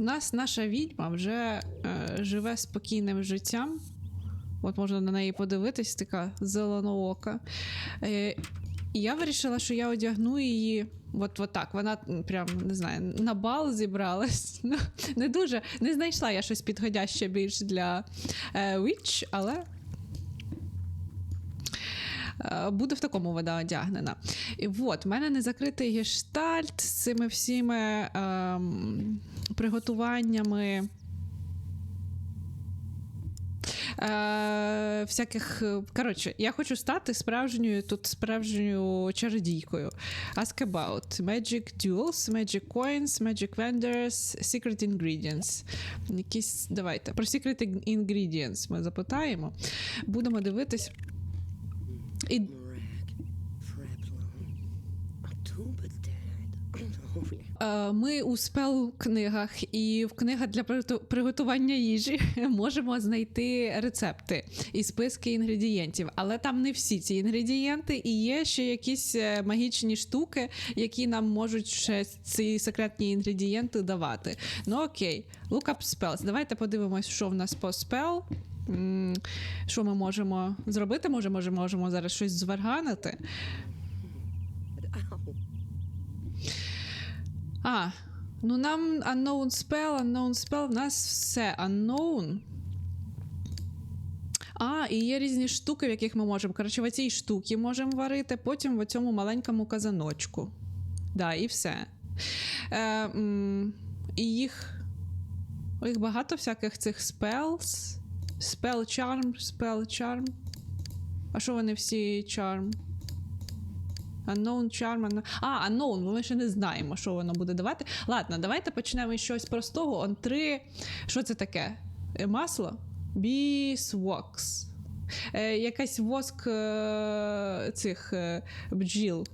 У нас наша відьма вже е, живе спокійним життям. От можна на неї подивитись, така зеленоока. Е, і я вирішила, що я одягну її. От, от так, вона прям не знаю, на бал зібралась. Ну, не дуже не знайшла я щось підходяще більш для е, Witch, але е, буде в такому вода одягнена. І от, в мене не закритий гештальт з цими всіми ем, приготуваннями. Е, всяких. е, Коротше, я хочу стати справжньою тут справжньою чародійкою. Ask about magic duels, magic coins, magic vendors, secret ingredients. Якісь, давайте. Про secret ingredients ми запитаємо. Будемо дивитись. І Ми у спел книгах і в книгах для приготу- приготування їжі можемо знайти рецепти і списки інгредієнтів, але там не всі ці інгредієнти, і є ще якісь е, магічні штуки, які нам можуть ще ці секретні інгредієнти давати. Ну окей, look up spells. Давайте подивимось, що в нас по спел. Що ми можемо зробити? Може, може, можемо зараз щось зварганити. А, ну нам unknown spell, unknown spell, в нас все unknown. А, і є різні штуки, в яких ми можемо. Коротше, в цій штуці можемо варити, потім в цьому маленькому казаночку. Да, і все. Е, м, і їх. Їх багато всяких цих spells. Spell charm, spell charm. А що вони всі charm? Unknown Charm. unknown- А, Unknown, ми ще не знаємо, що воно буде давати. Ладно, давайте почнемо із щось простого. Он три. Що це таке? Е, Масло? Beeswax. Е, якась воск е, цих е, бджіл.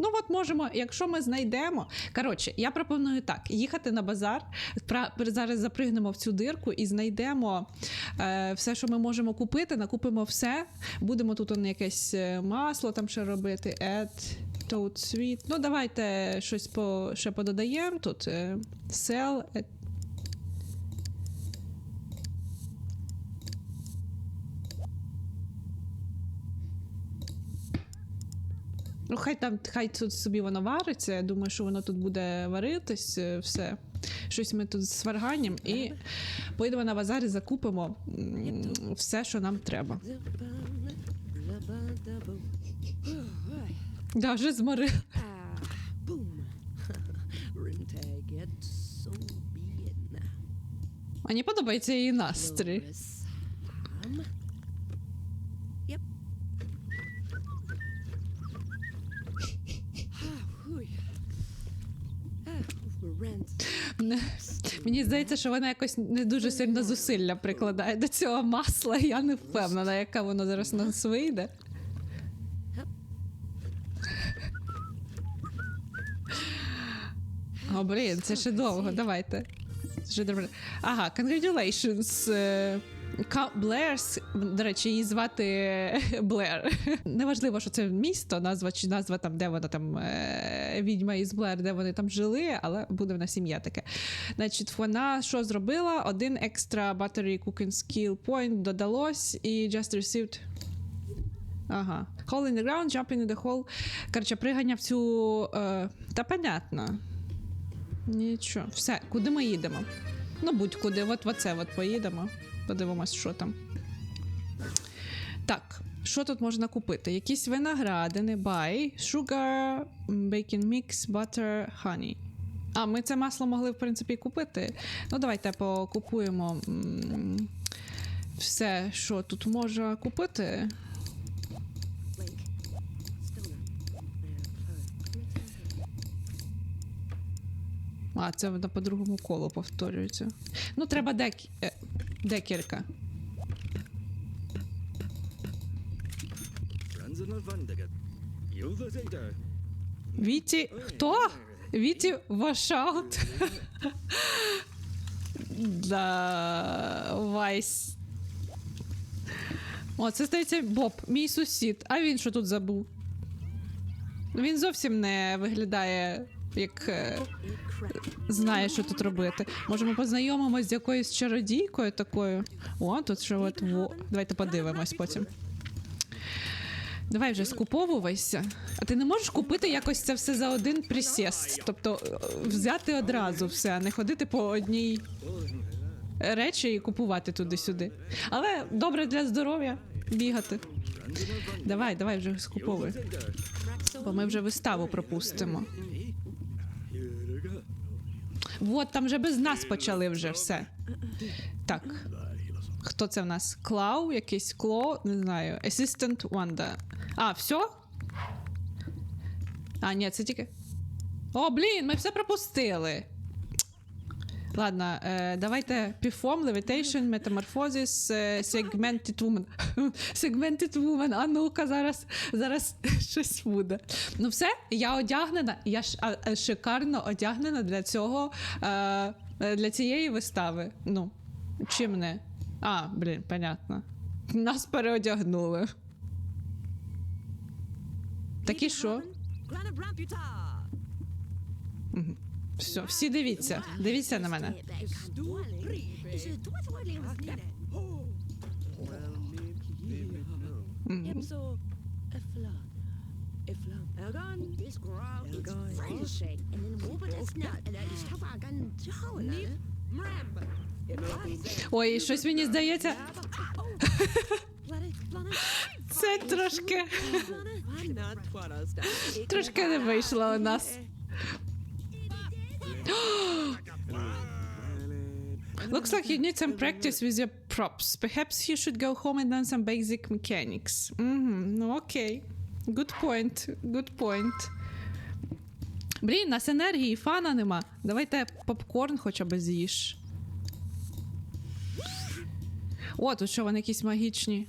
Ну, от можемо, якщо ми знайдемо. Коротше, я пропоную так: їхати на базар. Зараз запригнемо в цю дирку і знайдемо е, все, що ми можемо купити, накупимо все. Будемо тут он, якесь е, масло там ще робити. Add toad sweet. Ну, давайте щось по, ще пододаємо тут. Е, sell. Ну, хай там, хай тут собі воно вариться. Я думаю, що воно тут буде варитись, е, все. Щось ми тут з сварганням і поїдемо на базар і закупимо все, що нам треба. Да, вже now. Мені подобається її настрій. Мені здається, що вона якось не дуже сильно зусилля прикладає до цього масла. Я не впевнена, яка воно зараз у нас вийде. О, блін, це ще довго. Давайте. Ага, congratulations. Ка- Блерс, до речі, її звати Блер. Неважливо, що це місто, назва чи назва там, де вона там е, відьма із Блер, де вони там жили, але буде вона сім'я таке. Значить, вона що зробила? Один екстра battery cooking skill point додалось і just received. Ага. Hole in the ground, jumping in the hole. Коротше, пригання в цю. Е, та понятно. Нічого. Все, куди ми їдемо? Ну, будь-куди, от в оце от поїдемо. Подивимось, що там. Так, що тут можна купити? Якісь виноградини, buy, sugar, bacon mix, butter, honey. А, ми це масло могли, в принципі, купити. Ну, давайте покупуємо все, що тут можна купити. А, це по другому колу повторюється. Ну, треба дек... декілька. Віті. Хто? Віті Вашаут. Да, Вайс. О, це здається Боб, мій сусід. А він що тут забув? Він зовсім не виглядає як е, знає, що тут робити. Можемо познайомимось з якоюсь чародійкою такою. О, тут що от во. Давайте подивимось потім. Давай вже скуповувайся. А ти не можеш купити якось це все за один присіст. Тобто е, взяти одразу все, а не ходити по одній речі і купувати туди-сюди. Але добре для здоров'я бігати. Давай, давай вже скуповуй. Бо ми вже виставу пропустимо. Вот, там вже без нас почали вже все. Так. Хто це в нас? Клау, якийсь кло, не знаю. Assistant Wanda. А, все? А, ні, це тільки. О, блін, ми все пропустили. Ладно, е, давайте Piform, Levitation, Metamorphosis, е, Segmented Woman. Segmented Woman, а ну-ка, зараз, зараз щось буде. Ну все, я одягнена, я а, шикарно одягнена для цього, е, е, для цієї вистави. Ну, чим не? А, блін, понятно. Нас переодягнули. Так і що? Все, всі дивіться. Дивіться на мене. Ой, щось мені здається, це трошки, трошки не вийшло у нас. Looks like you need some practice with your props. Perhaps you should go home and learn some basic mechanics. Мгм, Ну окей. Good point. Good point. Блін, нас енергії, фана нема. Давайте попкорн хоча б з'їж. О, тут що вони якісь магічні.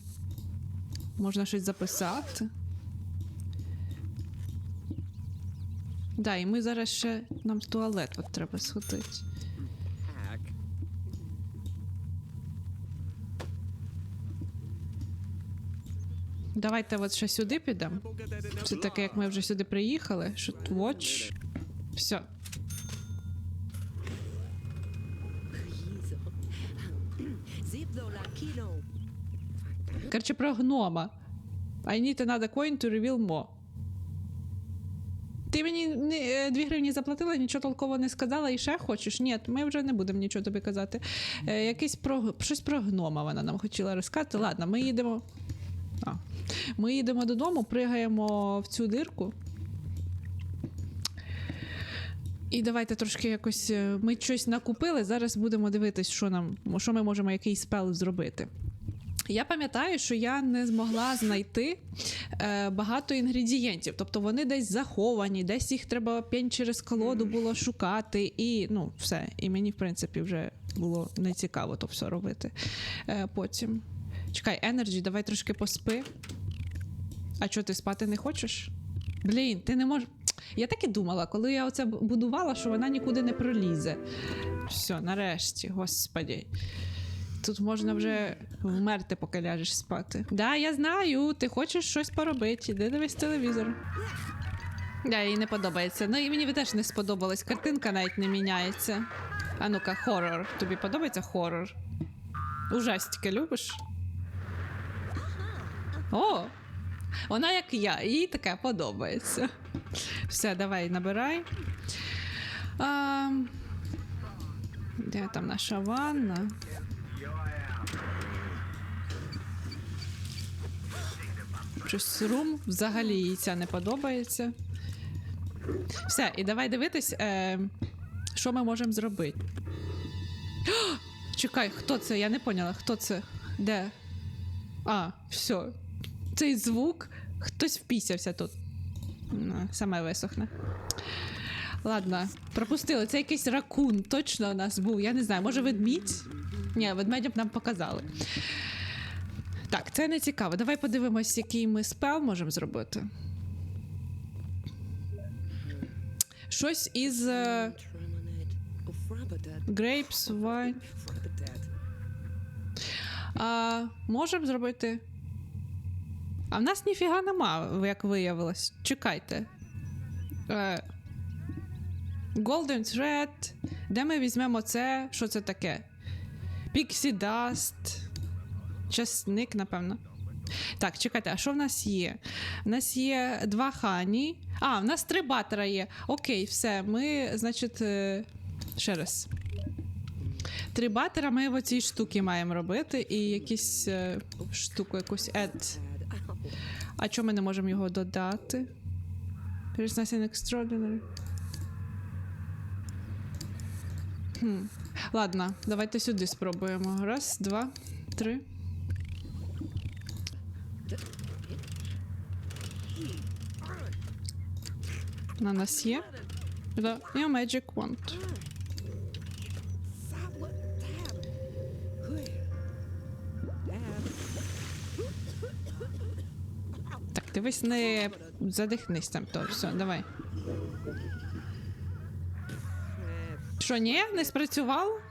Можна щось записати. Да, і ми зараз ще нам в туалет от треба сходити. Давайте от ще сюди підемо. Все таки, як ми вже сюди приїхали. Що watch. Все. Короче, про гнома. I need another coin to reveal more. Ти мені не, е, 2 гривні заплатила, нічого толково не сказала і ще хочеш? Ні, ми вже не будемо нічого тобі казати. Е, якийсь про щось про гнома вона нам хотіла розказати. Ладно, ми їдемо. А. Ми їдемо додому, пригаємо в цю дирку. І давайте трошки якось. е, Ми щось накупили. Зараз будемо дивитись, що нам, що ми можемо який спел зробити. Я пам'ятаю, що я не змогла знайти е, багато інгредієнтів. Тобто вони десь заховані, десь їх треба пень через колоду було шукати, і ну, все. І мені, в принципі, вже було не цікаво то все робити. Е, потім. Чекай, Енерджі, давай трошки поспи. А що, ти спати не хочеш? Блін, ти не можеш. Я так і думала, коли я оце будувала, що вона нікуди не пролізе. Все, нарешті, господі. Тут можна вже вмерти, поки ляжеш спати. Да, я знаю, ти хочеш щось поробити. Іди дивись телевізор. Да, їй не подобається. Ну і мені теж не сподобалось. Картинка навіть не міняється. А ну-ка, хорор. Тобі подобається хорор? Ужастики любиш? О! Вона як я, їй таке подобається. Все, давай, набирай. А, де там наша ванна? Щось рум взагалі їй ця не подобається. Все, і давай дивитись, е, що ми можемо зробити. О, чекай, хто це? Я не поняла, хто це? Де? А, все. Цей звук. Хтось впісявся тут. Ну, Саме висохне. Ладно, пропустили. Це якийсь ракун. Точно у нас був. Я не знаю, може ведмідь? Ні, ведмедя б нам показали. Так, це не цікаво. Давай подивимось, який ми спел можемо зробити. Щось із е, Grapes, Wine. Можемо зробити. А в нас ніфіга нема, як виявилось. Чекайте. Е, Golden Thread. Де ми візьмемо це? Що це таке? Pixie Dust. Часник, напевно. Так, чекайте, а що в нас є? У нас є два хані. А, в нас три батера є. Окей, все. Ми, значить, е, ще раз. Три батера ми в цій штуки маємо робити, і якусь е, штуку, якусь add. А чому ми не можемо його додати? There's nothing extraordinary. Хм. Ладно, давайте сюди спробуємо. Раз, два, три. На нас є. Да. І Magic Wand. Так, дивись, не задихнись там, то все, давай. Що, ні, не спрацювало?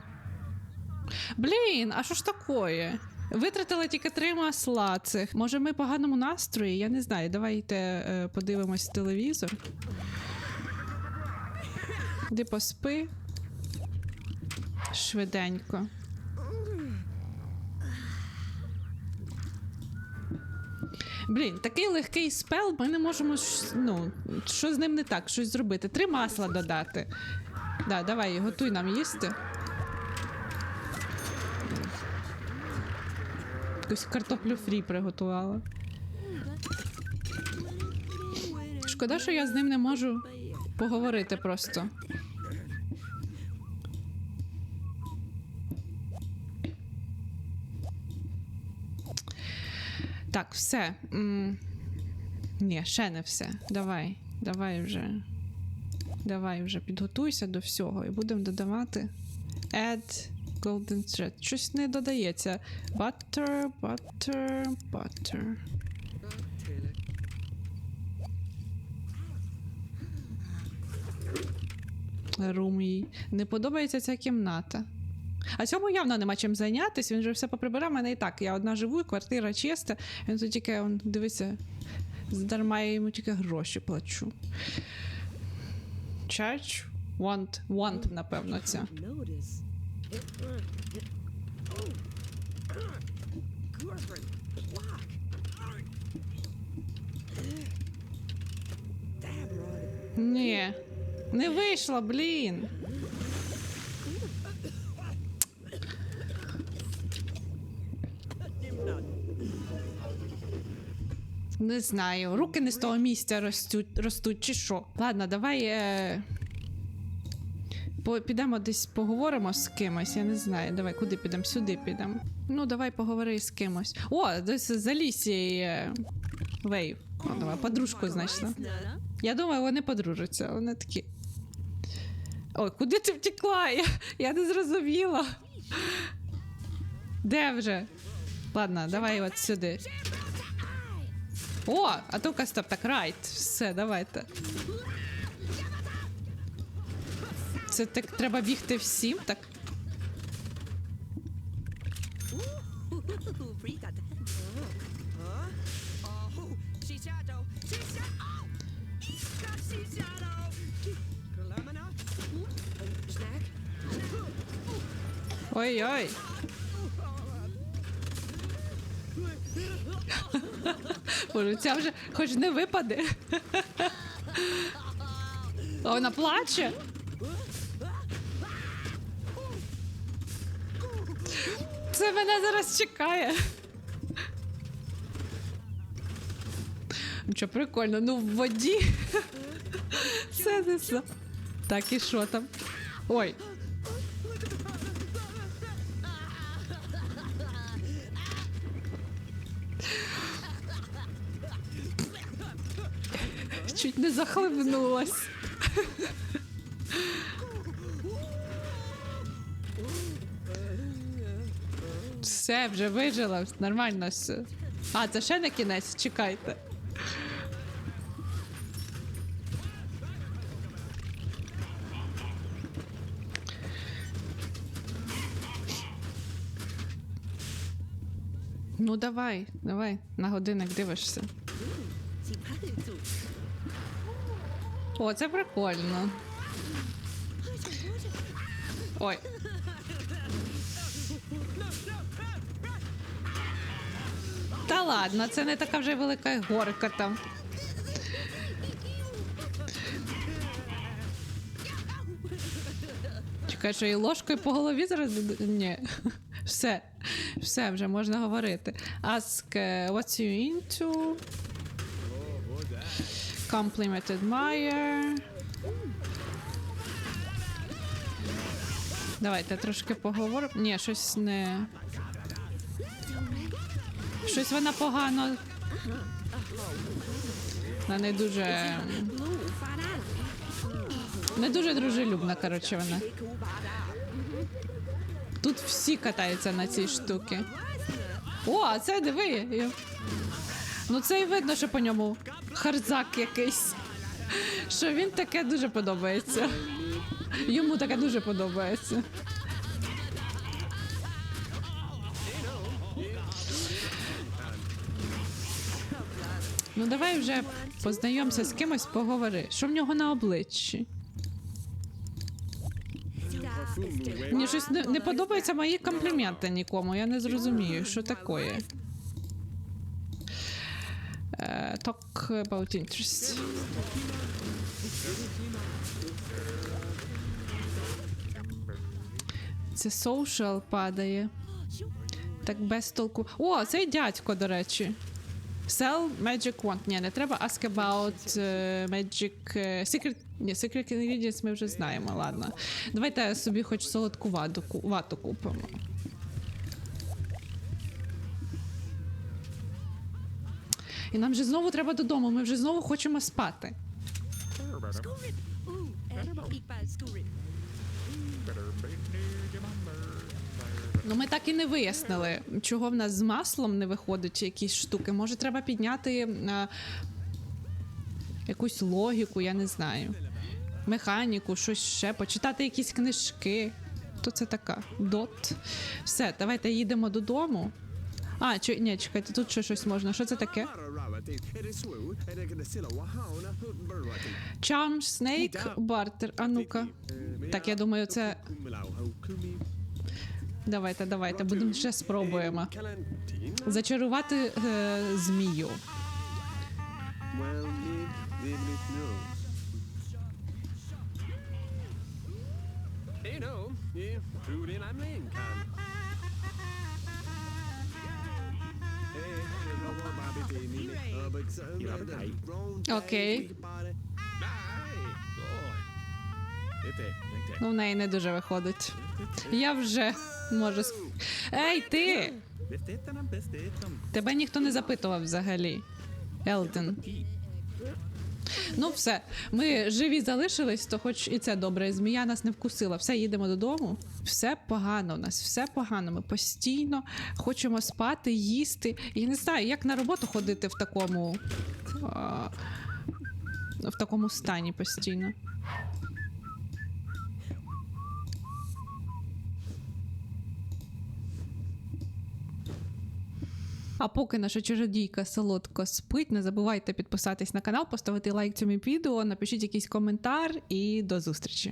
Блін, а що ж такое? Витратила тільки три масла цих. Може, ми в поганому настрої? Я не знаю. Давайте е, подивимось телевізор. Іди поспи. Швиденько. Блін, такий легкий спел, ми не можемо. Ну, що з ним не так? Щось зробити. Три масла додати. Да, давай, готуй нам їсти. Якусь картоплю фрі приготувала. Шкода, що я з ним не можу поговорити просто. Так, все. М, Ні, ще не все. Давай, давай вже. Давай вже підготуйся до всього і будемо додавати add golden thread. Щось не додається. Butter, butter, butter. Рум. Не подобається ця кімната. А цьому явно нема чим зайнятися. Він же все поприбирав мене і так. Я одна живу, квартира чиста. Він тут тільки он, дивиться, здарма я йому тільки гроші плачу. Charge? Want, want, напевно, це. Ні. Не вийшло, блін. Не знаю. Руки не з того місця ростуть, ростуть чи що. Ладно, давай. Е... Підемо десь поговоримо з кимось. Я не знаю. Давай, куди підемо? Сюди підемо. Ну, давай поговори з кимось. О, десь з Алісією. е, Вейв. О, давай, подружку знайшла. Я думаю, вони подружаться. Вони такі. Ой, куди ти втекла? Я, я не зрозуміла. Де вже? Ладно, давай от сюди. О, а то-ка стоп, так райт. Все, давайте. Це так треба бігти всім, так? Oh. Ой-ой. Боже, ця вже хоч не випаде. А Вона плаче. Це мене зараз чекає. Що прикольно, ну в воді. Все. Так, і що там? Ой. Чуть не захлебнулась. Все, вже вижила, нормально все. А, це ще не кінець, чекайте. Ну давай, давай, на годинник дивишся. О, це прикольно. Ой. Та ладно, це не така вже велика горка там. Чекай, що і ложкою по голові зараз. Ні. Все. Все, вже можна говорити. Ask uh, what's you into. Compliment admire. Давайте трошки поговоримо. Ні, щось не. Щось вона погано. Вона не дуже. Не дуже дружелюбна, коротше, вона. Тут всі катаються на цій штуці. О, а це диви. Ну це і видно, що по ньому харзак якийсь. Що він таке дуже подобається. Йому таке дуже подобається. Ну давай вже познайомся з кимось, поговори. Що в нього на обличчі? Мені щось не, не подобаються мої компліменти нікому. Я не зрозумію, що таке. Е, Talk about interest. Це social падає. Так без толку. О, цей дядько, до речі. Sell Magic Wand. Ні, не треба ask about е, Magic е, Secret. Ні, Secret Ingredients ми вже знаємо, ладно. Давайте собі хоч солодку вату, вату купимо. І нам же знову треба додому, ми вже знову хочемо спати. Scoorin. Ну, ми так і не вияснили, чого в нас з маслом не виходить якісь штуки. Може, треба підняти е, якусь логіку, я не знаю. Механіку, щось ще, почитати якісь книжки. Хто це така? Дот. Все, давайте їдемо додому. А, чи, ні, чекайте, тут ще щось можна. Що це таке? Charm, Snake, Barter. А ну-ка. Так, я думаю, це. Давайте, давайте, будемо ще спробуємо. Зачарувати е, змію. Well, live, Ну, в неї не дуже виходить. Я вже можу. Ей, ти! Тебе ніхто не запитував взагалі. Елден. Ну, все. Ми живі залишились, то хоч і це добре. Змія нас не вкусила. Все, їдемо додому. Все погано у нас, все погано. Ми постійно хочемо спати, їсти. І не знаю, як на роботу ходити в такому. В такому стані постійно. А поки наша чужодійка солодко спить, не забувайте підписатись на канал, поставити лайк цьому відео, напишіть якийсь коментар і до зустрічі.